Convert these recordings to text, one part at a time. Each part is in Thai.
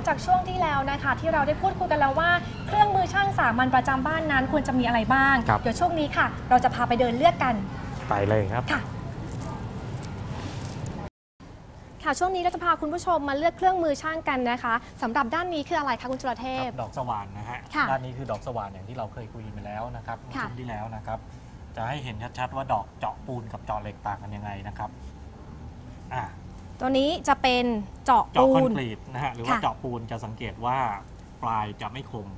งจากช่วงที่แล้วนะคะ ที่เราได้พูดคุยกันแล้วว่า เครื่องมือช่างสามัญประจำบ้านนั้นควรจะมีอะไรบ้าง ครับ เดี๋ยวช่วงนี้ค่ะ เราจะพาไปเดินเลือกกัน ไปเลยครับ ค่ะ ค่ะช่วงนี้เราจะพาคุณผู้ชมมาเลือกเครื่องมือช่างกันนะคะสำหรับด้านนี้คืออะไรคะคุณจุลเทคพรับดอกสว่านนะฮะ ค่ะด้านนี้คือดอกสว่านอย่างที่เราเคยคุยไปแล้วนะครับเมื่อค่ะช่วงที่แล้วนะครับ จะให้เห็นชัดๆว่าดอกเจาะปูนกับเจาะเหล็กต่างกันยังไงนะครับ อ่า ตัวนี้จะเป็นเจาะเจาะปูคอนน กรีตนะฮะหรือว่าค่ะ เจาะปูนจะสังเกตว่าปลายจะไม่คม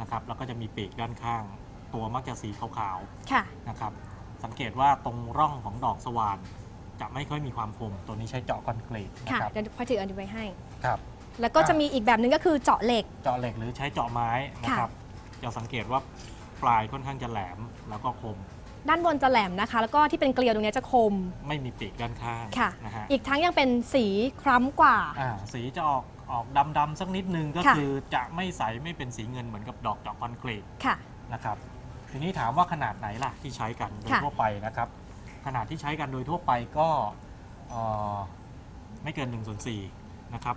นะครับ แล้วก็จะมีปีกด้านข้าง ตัวมักจะสีขาวค่ะ ๆนะครับ สังเกตว่าตรงร่องของดอกสว่าน จะไม่ค่อยมีความคม ตัวนี้ใช้เจาะคอนกรีตนะค่ะครับเดี๋ยวพอถืออันนี้ไว้ให้ ครับ แล้วก็จะมีอีกแบบหนึงก็คือเจาะเหล็ก เจาะเหล็กหรือใช้เจาะไม้นะครับจะสังเกตว่าปลายค่อนข้างจะแหลมแล้วก็คม ด้านบนจะแหลมนะคะ แล้วก็ที่เป็นเกลียวตรงเนี้ยจะคมไม่มีปีกด้านข้างค่ะ นะฮะอีกทั้งยังเป็นสีคล้ำกว่า อ่าสีจะออกออกดำๆสักนิดนึงก็ค่ะ คือจะไม่ใสไม่เป็นสีเงินเหมือนกับดอกเจาะคอนกรีต ค่ะ นะครับทีนี้ถามว่าขนาดไหนล่ะที่ใช้กันโดยค่ะ ทั่วไปนะครับ ขนาดที่ใช้กันโดยทั่วไปก็เอ่อไม่เกิน1ส่วน4นะครับ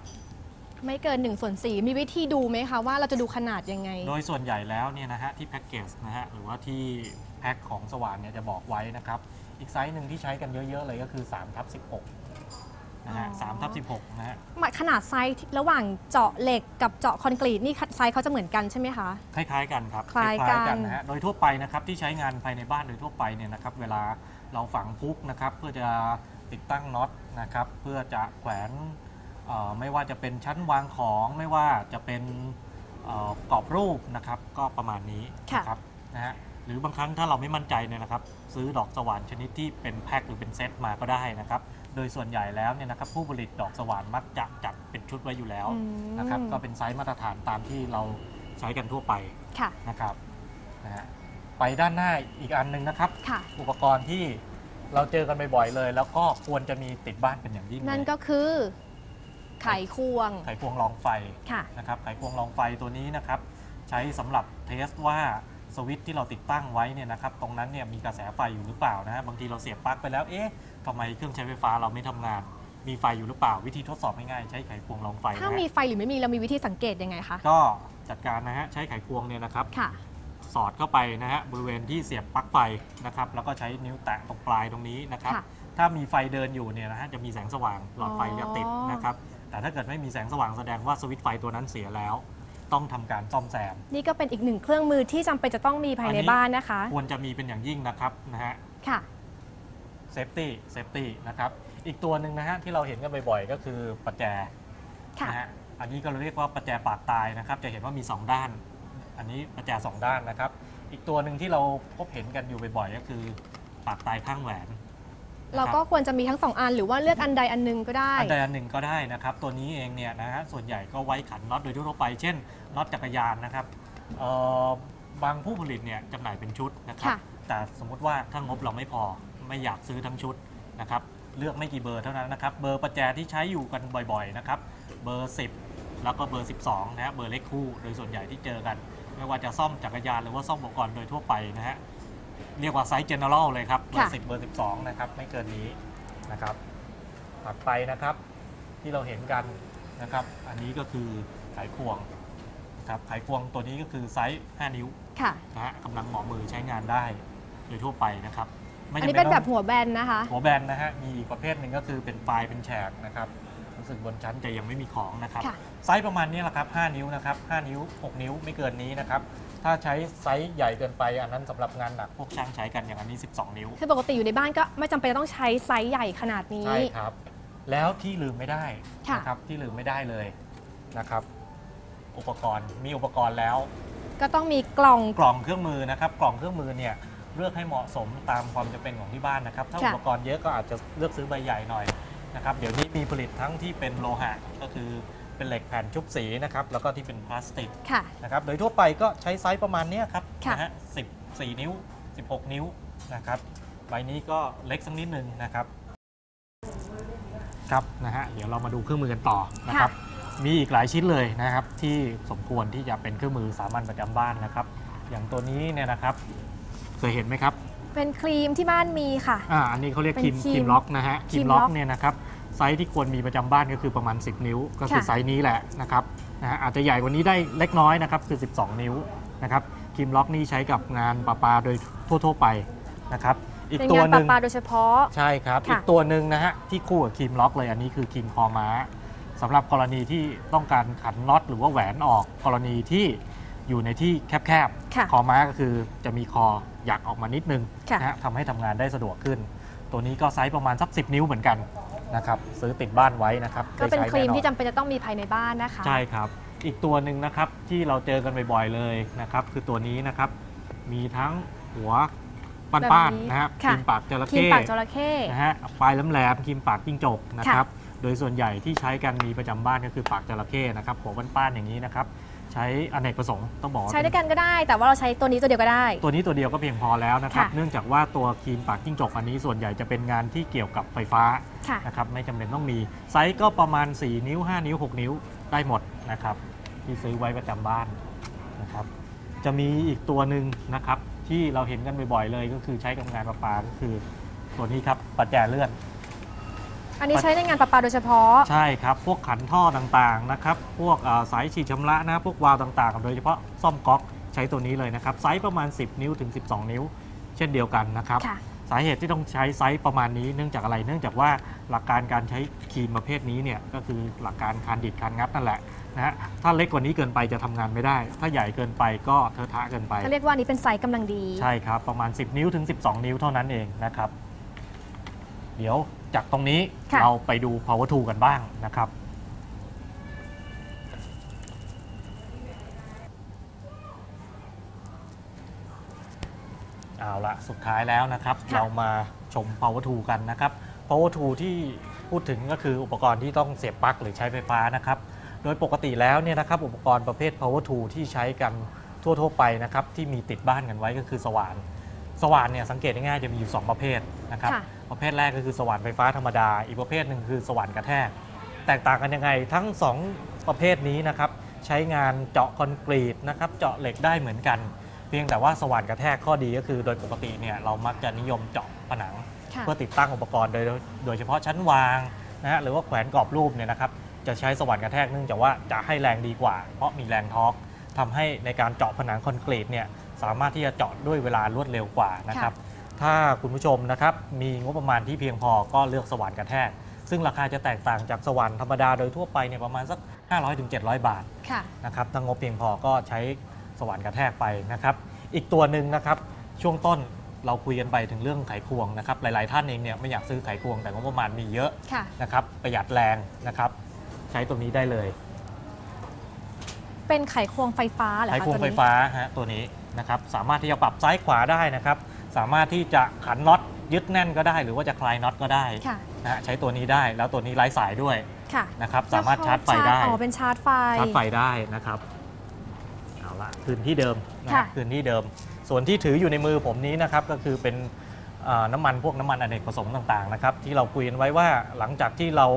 ไม่เกิน1ส่วน4มีวิธีดูไหมคะว่าเราจะดูขนาดยังไง โดยส่วนใหญ่แล้วเนี่ยนะฮะที่แพ็กเกจนะฮะหรือว่าที่ แพ็คของสว่านเนี่ยจะบอกไว้นะครับ อีกไซส์หนึ่งที่ใช้กันเยอะๆเลยก็คือ3ทับ16นะฮะอ๋อสามทับ16นะฮะขนาดไซส์ระหว่างเจาะเหล็กกับเจาะคอนกรีตนี่ไซส์เขาจะเหมือนกันใช่ไหมคะ คล้ายๆกันครับคล้ายกันนะฮะโดยทั่วไปนะครับที่ใช้งานภายในบ้านโดยทั่วไปเนี่ยนะครับเวลาเราฝังพุกนะครับเพื่อจะติดตั้งน็อตนะครับเพื่อจะแขวนเอ่อไม่ว่าจะเป็นชั้นวางของไม่ว่าจะเป็นเอ่อกรอบรูปนะครับก็ประมาณนี้ค่ะนะครับนะฮะ หรือบางครั้งถ้าเราไม่มั่นใจเนี่ยนะครับ ซื้อดอกสว่านชนิดที่เป็นแพ็คหรือเป็นเซตมาก็ได้นะครับ โดยส่วนใหญ่แล้วเนี่ยนะครับผู้ผลิตดอกสว่านมักจะจัดเป็นชุดไว้อยู่แล้วอืม นะครับก็เป็นไซส์มาตรฐานตามที่เราใช้กันทั่วไปค่ะ นะครับนะฮะไปด้านหน้าอีกอันหนึ่งนะครับ ค่ะ อุปกรณ์ที่เราเจอกันบ่อยๆเลย แล้วก็ควรจะมีติดบ้านเป็นอย่างยิ่งนั่นเลยก็คือไขควง ไขควงรองไฟ ค่ะ นะครับไขควงรองไฟตัวนี้นะครับ ใช้สำหรับเทสว่า สวิตช์ที่เราติดตั้งไว้เนี่ยนะครับตรงนั้นเนี่ยมีกระแสไฟอยู่หรือเปล่านะฮะบางทีเราเสียบปลั๊กไปแล้วเอ๊ะทำไมเครื่องใช้ไฟฟ้าเราไม่ทำงาน มีไฟอยู่หรือเปล่าวิธีทดสอบง่ายๆใช้ไขควงรองไฟถ้านะมีฮะไฟหรือไม่มีเรามีวิธีสังเกตยังไงคะ ก็จัดการนะฮะใช้ไขควงเนี่ยนะครับ ค่ะ สอดเข้าไปนะฮะบริเวณที่เสียบปลั๊กไฟนะครับแล้วก็ใช้นิ้วแตะตรงปลายตรงนี้นะครับ ค่ะถ้ามีไฟเดินอยู่เนี่ยนะฮะจะมีแสงสว่างหลอดไฟจะติดอ๋อนะครับ แต่ถ้าเกิดไม่มีแสงสว่างแสดงว่าสวิตช์ไฟตัวนั้นเสียแล้ว ต้องทำการซ่อมแซมนี่ก็เป็นอีกหนึ่งเครื่องมือที่จำเป็นจะต้องมีภายอันในนี้บ้านนะคะ ควรจะมีเป็นอย่างยิ่งนะครับนะฮะค่ะ เซฟตี้เซฟตี้นะครับอีกตัวหนึ่งนะฮะที่เราเห็นกันบ่อยๆก็คือประแจค่ะ นะฮะอันนี้ก็เราเรียกว่าประแจปากตายนะครับ จะเห็นว่ามี2ด้าน อันนี้ประแจ2ด้านนะครับ อีกตัวหนึ่งที่เราพบเห็นกันอยู่บ่อยๆก็คือปากตายข้างแหวนนะครับ เราก็ควรจะมีทั้งสองอัน หรือว่าเลือกอันใดอันหนึงก็ได้ อันใดอันหนึ่งก็ได้นะครับ ตัวนี้เองเนี่ยนะฮะส่วนใหญ่ก็ไว้ขันน็อตโดยทั่วไป เช่นน็อตจักรยานนะครับเอ่อบางผู้ผลิตเนี่ยจำหน่ายเป็นชุดนะครับ ค่ะ แต่สมมุติว่าถ้างบเราไม่พอไม่อยากซื้อทั้งชุดนะครับเลือกไม่กี่เบอร์เท่านั้นนะครับเบอร์ประแจที่ใช้อยู่กันบ่อยๆนะครับเบอร์ 10 แล้วก็เบอร์ 12นะฮะเบอร์เลขคู่โดยส่วนใหญ่ที่เจอกัน ไม่ว่าจะซ่อมจักรยานหรือว่าซ่อมอุปกรณ์โดยทั่วไปนะฮะ เรียกว่าไซส์ general เลยครับเบอร์ค่ะ10เบอร์12นะครับ ไม่เกินนี้นะครับถัดไปนะครับ ที่เราเห็นกันนะครับ อันนี้ก็คือไขควงนะครับไขควงตัวนี้ก็คือไซส์ 5 นิ้วค่ะนะฮะกำลังเหมาะมือใช้งานได้โดยทั่วไปนะครับอันจำนี้เป็นแบบต้องหัวแบนนะคะ หัวแบนนะฮะมีอีกประเภทหนึ่งก็คือเป็นปลายเป็นแฉกนะครับรู้สึกบนชั้นจะยังไม่มีของนะครับ ค่ะ ไซส์ประมาณนี้แหละครับ 5 นิ้วนะครับ 5 นิ้ว 6 นิ้วไม่เกินนี้นะครับ ถ้าใช้ไซส์ใหญ่เกินไป อันนั้นสำหรับงานหนักพวกช่างใช้กันอย่างอันนี้ 12 นิ้ว คือปกติอยู่ในบ้านก็ไม่จำเป็นต้องใช้ไซส์ใหญ่ขนาดนี้ ใช่ครับ แล้วที่ลืมไม่ได้ค่ะ นะครับที่ลืมไม่ได้เลยนะครับ อุปกรณ์มีอุปกรณ์แล้ว ก็ต้องมีกล่อง กล่องเครื่องมือนะครับ กล่องเครื่องมือเนี่ยเลือกให้เหมาะสมตามความจำเป็นของที่บ้านนะครับ ถ้าค่ะ อุปกรณ์เยอะก็อาจจะเลือกซื้อใบใหญ่หน่อยนะครับ เดี๋ยวนี้มีผลิตทั้งที่เป็นโลหะก็คือ เป็นเหล็กแผ่นชุบสีนะครับแล้วก็ที่เป็นพลาสติกค่ะ นะครับโดยทั่วไปก็ใช้ไซส์ประมาณเนี้ยครับค่ะ นะฮะ14นิ้ว 16 นิ้วนะครับใบนี้ก็เล็กสักนิดนึงนะครับครับนะฮะเดี๋ยวเรามาดูเครื่องมือกันต่อนะครับ มีอีกหลายชิ้นเลยนะครับ ที่สมควรที่จะเป็นเครื่องมือสามัญประจำบ้านนะครับ อย่างตัวนี้เนี่ยนะครับ เคยเห็นไหมครับ เป็นครีมที่บ้านมีค่ะ อ่าอันนี้เขาเรียกเป็นครีมครีมครีมล็อกนะฮะคครีรีมมล็ล็ออกกเนี่ยนะครับไซส์ที่ควรมีประจำบ้านก็คือประมาณ 10 นิ้ว ก็คือค่ะไซส์นี้แหละนะครับนะฮะอาจจะใหญ่กว่านี้ได้เล็กน้อยนะครับคือ 12 นิ้วนะครับครีมล็อกนี่ใช้กับงานประปาโดยทั่ว ๆ ไปนะครับอีกเป็นตัวงานหปลานึ่งปลาโดยเฉพาะใช่ครับค่ะอีกตัวหนึ่งนะฮะที่คู่กับครีมล็อกเลยอันนี้คือครีมคอม้าสำหรับกรณีที่ต้องการขันน็อตหรือว่าแหวนออกกรณีที่อยู่ในที่แคบค่ะๆคอม้าก็คือจะมีคอหยักออกมานิดนึงค่ะนะฮะทำให้ทำงานได้สะดวกขึ้น ตัวนี้ก็ไซส์ประมาณสัก 10 นิ้วเหมือนกัน นะครับซื้อติดบ้านไว้นะครับก็เป็นได้คใช้รีมแอที่จำเป็นจะต้องมีภายในบ้านนะคะ ใช่ครับ อีกตัวหนึ่งนะครับที่เราเจอกันบ่อยๆเลยนะครับคือตัวนี้นะครับ มีทั้งหัวป้านแบบๆนี้นะครับคค่ะรีมปากจระครีมเข้ปากจระเข้ นะฮะปลายแหลมๆครีมปากจิ้งจกนะครับ โดยส่วนใหญ่ที่ใช้กันมีประจำบ้านก็คือปากจระเข้นะครับหัวป้านๆอย่างนี้นะครับ ใช้อเนกประสงค์ต้องบอกว่าใช้ด้วยกันก็ได้ แต่ว่าเราใช้ตัวนี้ตัวเดียวก็ได้ ตัวนี้ตัวเดียวก็เพียงพอแล้วนะครับ ค่ะเนื่องจากว่าตัวครีมปากจิ้งจกอันนี้ส่วนใหญ่จะเป็นงานที่เกี่ยวกับไฟฟ้าค่ะ นะครับไม่จำเป็นต้องมี ไซส์ก็ประมาณ 4 นิ้ว 5 นิ้ว 6 นิ้วได้หมดนะครับ ที่ซื้อไว้ประจำบ้านนะครับ จะมีอีกตัวหนึ่งนะครับ ที่เราเห็นกันบ่อยๆเลยก็คือใช้กับงานประปาก็คือตัวนี้ครับปัจแจเลื่อน อันนี้ใช้ในงานปลาปลาโดยเฉพาะ ใช่ครับ พวกขันท่อต่างๆนะครับ พวกเอ่อสายฉีดชำระนะ พวกวาล์วต่างๆ โดยเฉพาะซ่อมก๊อกใช้ตัวนี้เลยนะครับ ไซส์ประมาณ 10 นิ้วถึง 12 นิ้ว เช่นเดียวกันนะครับค่ะสาเหตุที่ต้องใช้ไซส์ประมาณนี้เนื่องจากอะไร เนื่องจากว่าหลักการการใช้ครีมประเภทนี้เนี่ยก็คือหลักการคานดิดคานงัดนั่นแหละนะฮะถ้าเล็กกว่านี้เกินไปจะทำงานไม่ได้ ถ้าใหญ่เกินไปก็เทอะทะเกินไปเขาเรียกว่านี้เป็นไซส์กำลังดี ใช่ครับ ประมาณ 10 นิ้วถึง 12 นิ้วเท่านั้นเองนะครับ เดี๋ยว จากตรงนี้ค่ะ เราไปดู power tool กันบ้างนะครับ เอาละสุดท้ายแล้วนะครับ ค่ะ เรามาชม power tool กันนะครับ power tool ที่พูดถึงก็คืออุปกรณ์ที่ต้องเสียบปลั๊กหรือใช้ไฟฟ้านะครับ โดยปกติแล้วเนี่ยนะครับอุปกรณ์ประเภท power tool ที่ใช้กันทั่วๆไปนะครับที่มีติดบ้านกันไว้ก็คือสว่าน สว่านเนี่ยสังเกตง่ายๆจะมีอยู่ 2 ประเภทนะครับ ค่ะ ประเภทแรกก็คือสว่านไฟฟ้าธรรมดา อีกประเภทหนึ่งคือสว่านกระแทก แตกต่างกันยังไงทั้ง 2 ประเภทนี้นะครับใช้งานเจาะคอนกรีตนะครับเจาะเหล็กได้เหมือนกัน เพียงแต่ว่าสว่านกระแทกข้อดีก็คือ โดยปกติเนี่ยเรามักจะนิยมเจาะผนังค่ะเพื่อติดตั้งอุปกรณ์โดยโดยเฉพาะชั้นวางนะฮะหรือว่าแขวนกรอบรูปเนี่ยนะครับจะใช้สว่านกระแทกเนื่องจากว่าจะให้แรงดีกว่า เพราะมีแรงทอร์กทำให้ในการเจาะผนังคอนกรีตเนี่ยสามารถที่จะเจาะด้วยเวลารวดเร็วกว่านะครับ ถ้าคุณผู้ชมนะครับมีงบประมาณที่เพียงพอก็เลือกสว่านกระแทก ซึ่งราคาจะแตกต่างจากสว่านธรรมดาโดยทั่วไปเนี่ยประมาณสัก 500-700 บาทค่ะนะครับถ้างบเพียงพอก็ใช้สว่านกระแทกไปนะครับ อีกตัวหนึ่งนะครับช่วงต้นเราคุยกันไปถึงเรื่องไขควงนะครับหลาย ๆ ท่านเองเนี่ยไม่อยากซื้อไขควงแต่งบประมาณมีเยอะค่ะนะครับประหยัดแรงนะครับ ใช้ตัวนี้ได้เลย เป็นไขควงไฟฟ้าเหรอไขคะควงตัวไฟนี้ฟ้าฮะตัวนี้นะครับสามารถที่จะปรับซ้ายขวาได้นะครับ สามารถที่จะขันน็อตยึดแน่นก็ได้ หรือว่าจะคลายน็อตก็ได้ค่ะ นะฮะใช้ตัวนี้ได้แล้วตัวนี้ไร้สายด้วยค่ะนะครับสามารถชาร์จไฟได้อ๋อเป็นชาร์จไฟ ชาร์จไฟได้นะครับเอาละคืนที่เดิมนะครัค่ะ บคืนที่เดิม ส่วนที่ถืออยู่ในมือผมนี้นะครับก็คือเป็นเอ่อน้ำมันพวกน้ำมันอเนกประสงค์ต่างๆนะครับที่เราคุยกันไว้ว่าหลังจากที่เรา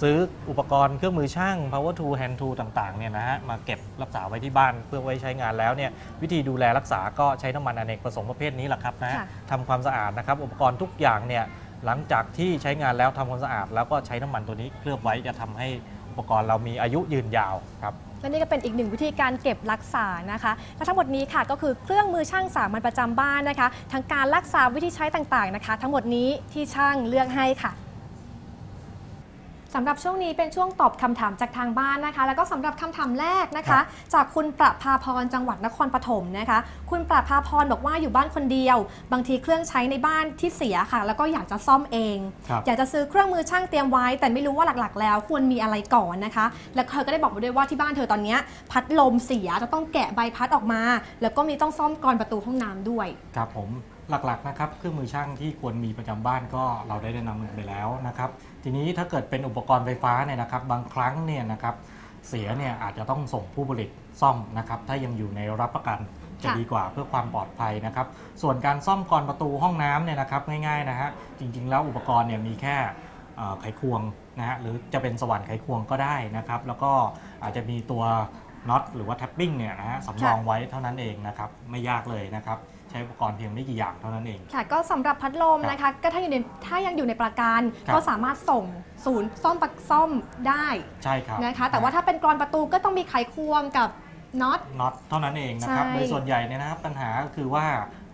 ซื้ออุปกรณ์เครื่องมือช่าง power tool hand tool ต่างๆเนี่ยนะฮะมาเก็บรักษาไว้ที่บ้านเพื่อไว้ใช้งานแล้วเนี่ยวิธีดูแลรักษาก็ใช้น้ำมันอเนกประสงค์ประเภทนี้แหละครับนะฮะค่ะ ทำความสะอาดนะครับอุปกรณ์ทุกอย่างเนี่ยหลังจากที่ใช้งานแล้วทำความสะอาด แล้วก็ใช้น้ำมันตัวนี้เคลือบไว้จะทำให้อุปกรณ์เรามีอายุยืนยาวครับ และนี่ก็เป็นอีกหนึ่งวิธีการเก็บรักษานะคะ และทั้งหมดนี้ค่ะก็คือเครื่องมือช่างสามัญประจำบ้านนะคะ ทั้งการรักษาวิธีใช้ต่างๆนะคะ ทั้งหมดนี้ที่ช่างเลือกให้ค่ะ สำหรับช่วงนี้เป็นช่วงตอบคำถามจากทางบ้านนะคะ แล้วก็สำหรับคำถามแรกนะครัคะบจากคุณประภาพรจังหวัดนครปฐมนะคะ คุณประภาพรบอกว่าอยู่บ้านคนเดียว บางทีเครื่องใช้ในบ้านที่เสียค่ะ แล้วก็อยากจะซ่อมเอง ครับ อยากจะซื้อเครื่องมือช่างเตรียมไว้ แต่ไม่รู้ว่าหลักๆ แล้วควรมีอะไรก่อนนะคะ แล้วเธอก็ได้บอกมาด้วยว่าที่บ้านเธอตอนเนี้ยพัดลมเสียจะต้องแกะใบพัดออกมา แล้วก็มีต้องซ่อมกรอนประตูห้องน้ำด้วย ครับผม หลักๆนะครับเครื่องมือช่างที่ควรมีประจำบ้านก็เราได้แนะนำกันไปแล้วนะครับ ทีนี้ถ้าเกิดเป็นอุปกรณ์ไฟฟ้าเนี่ยนะครับ บางครั้งเนี่ยนะครับเสียเนี่ยอาจจะต้องส่งผู้ผลิตซ่อมนะครับ ถ้ายังอยู่ในรับประกันจะค่ะดีกว่าเพื่อความปลอดภัยนะครับ ส่วนการซ่อมกรอนประตูห้องน้ำเนี่ยนะครับง่ายๆนะฮะจริงๆ แล้วอุปกรณ์เนี่ยมีแค่เอ่อไขควงนะฮะหรือจะเป็นสว่านไขควงก็ได้นะครับ แล้วก็อาจจะมีตัว น็อตหรือว่าแท็ปปิ้งเนี่ยนะฮะสำรองไว้เท่านั้นเองนะครับไม่ยากเลยนะครับใช้อุปกรณ์เพียงไม่กี่อย่างเท่านั้นเอง ค่ะก็สำหรับพัดลมนะคะ ก็ถ้าอยู่ในถ้ายังอยู่ในประการครับก็สามารถส่งศูนย์ซ่อมปักซ่อมได้ใช่ครับนะคะ แต่ว่าถ้าเป็นกรอนประตูก็ต้องมีไขควงกับน็อต น็อตเท่านั้นเองนะครับใช่ โดยส่วนใหญ่เนี่ยนะครับปัญหาก็คือว่า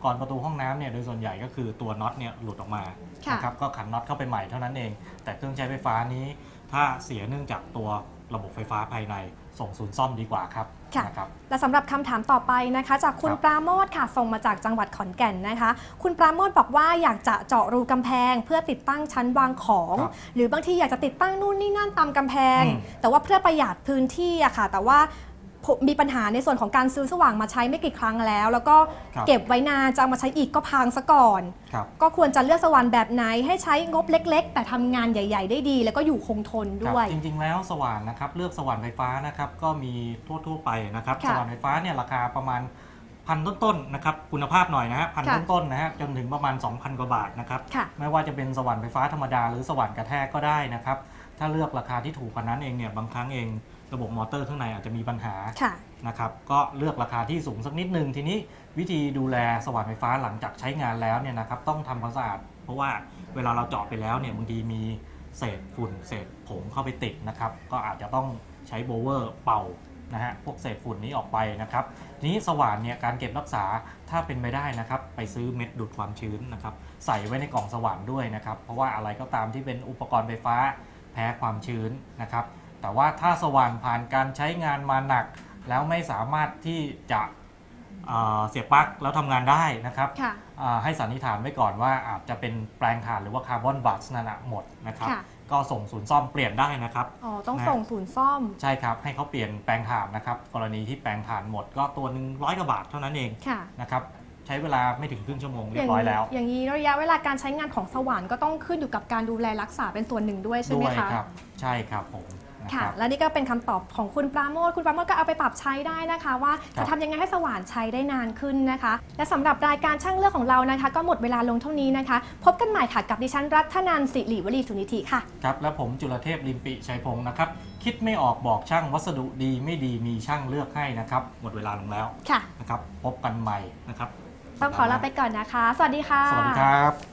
ก่อนประตูห้องน้ำเนี่ยโดยส่วนใหญ่ก็คือตัวน็อตเนี่ยหลุดออกมาค่ะ นะครับก็ขันน็อตเข้าไปใหม่เท่านั้นเอง แต่เครื่องใช้ไฟฟ้านี้ ถ้าเสียเนื่องจากตัวระบบไฟฟ้าภายใน ส่งศูนย์ซ่อมดีกว่าครับค่ะนะครับและสำหรับคำถามต่อไปนะคะ จากคุณครับปราโมทค่ะส่งมาจากจังหวัดขอนแก่นนะคะ คุณปราโมทบอกว่าอยากจะเจาะรูกำแพง เพื่อติดตั้งชั้นวางของครับหรือบางทีอยากจะติดตั้งนู่นนี่นั่นตามกำแพงอืมแต่ว่าเพื่อประหยัดพื้นที่อะค่ะ แต่ว่า ผมมีปัญหาในส่วนของการซื้อสว่างมาใช้ไม่กี่ครั้งแล้ว แล้วก็ครับเก็บไว้นานจะเอามาใช้อีกก็พังซะก่อน ครับ ก็ควรจะเลือกสว่านแบบไหนให้ใช้งบเล็ก ๆ แต่ทำงานใหญ่ ๆ ได้ดี แล้วก็อยู่คงทนครับด้วย จริงๆ แล้วสว่านนะครับเลือกสว่านไฟฟ้านะครับก็มีทั่วๆไปนะครับค่ะสว่านไฟฟ้าเนี่ยราคาประมาณพันต้นๆนะครับคุณภาพหน่อยนะฮะพันค่ะต้นๆนะฮะจนถึงประมาณ 2,000 กว่าบาทนะครับค่ะ ไม่ว่าจะเป็นสว่านไฟฟ้าธรรมดาหรือสว่านกระแทกก็ได้นะครับถ้าเลือกราคาที่ถูกกว่านั้นเองเนี่ยบางครั้งเอง ระบบมอเตอร์ข้างในอาจจะมีปัญหาค่ะนะครับก็เลือกราคาที่สูงสักนิดนึง ทีนี้วิธีดูแลสว่านไฟฟ้าหลังจากใช้งานแล้วเนี่ยนะครับต้องทำความสะอาด เพราะว่าเวลาเราเจาะไปแล้วเนี่ยบางทีมีเศษฝุ่นเศษผงเข้าไปติดนะครับก็อาจจะต้องใช้โบว์เวอร์เป่านะฮะพวกเศษฝุ่นนี้ออกไปนะครับทีนี้สว่านเนี่ยการเก็บรักษาถ้าเป็นไปได้นะครับไปซื้อเม็ดดูดความชื้นนะครับใส่ไว้ในกล่องสว่านด้วยนะครับเพราะว่าอะไรก็ตามที่เป็นอุปกรณ์ไฟฟ้าแพ้ความชื้นนะครับ แต่ว่าถ้าสว่านผ่านการใช้งานมาหนัก แล้วไม่สามารถที่จะเอ่อเสียบปลั๊กแล้วทำงานได้นะครับค่ะ อ่าให้สันนิษฐานไว้ก่อนว่าอาจจะเป็นแปลงถ่านหรือว่าคาร์บอนบัสนั่นนะหมดนะครับ ค่ะ ก็ส่งศูนย์ซ่อมเปลี่ยนได้นะครับ อ๋อ ต้องนะ ส่งศูนย์ซ่อม ใช่ครับ ให้เขาเปลี่ยนแปลงถ่านนะครับ กรณีที่แปลงถ่านหมดก็ตัวหนึ่งร้อยกว่าบาทเท่านั้นเองค่ะนะครับใช้เวลาไม่ถึงครึ่งชั่วโมงเรีอยย่างบร้อยแล้ว อย่างนี้ระยะเวลาการใช้งานของสว่านก็ต้องขึ้นอยู่กับการดูแลรักษาเป็นส่วนหนึ่งด้วยใช่ไหมด้วยคะ ครับ ใช่ครับผมนะ ค่ะครับและนี่ก็เป็นคำตอบของคุณปราโมทคุณปราโมทก็เอาไปปรับใช้ได้นะคะ ว่าครัจะบทำยังไงให้สว่านใช้ได้นานขึ้นนะคะ และสำหรับรายการช่างเลือกของเรานะคะ ก็หมดเวลาลงเท่านี้นะคะ พบกันใหม่ค่ะกับดิฉันรัฐนันสิริวลีสุนิธิค่ะครับและผมจุลเทพลิมปิชัยพงศ์นะครับคิดไม่ออกบอกช่างวัสดุดีไม่ดีมีช่างเลือกให้นะครับหมดเวลาลงแล้วค่ะนะครับพบกันใหม่นะครับต้องขอลาไปก่อนนะคะ สวัสดีค่ะ สวัสดีครับ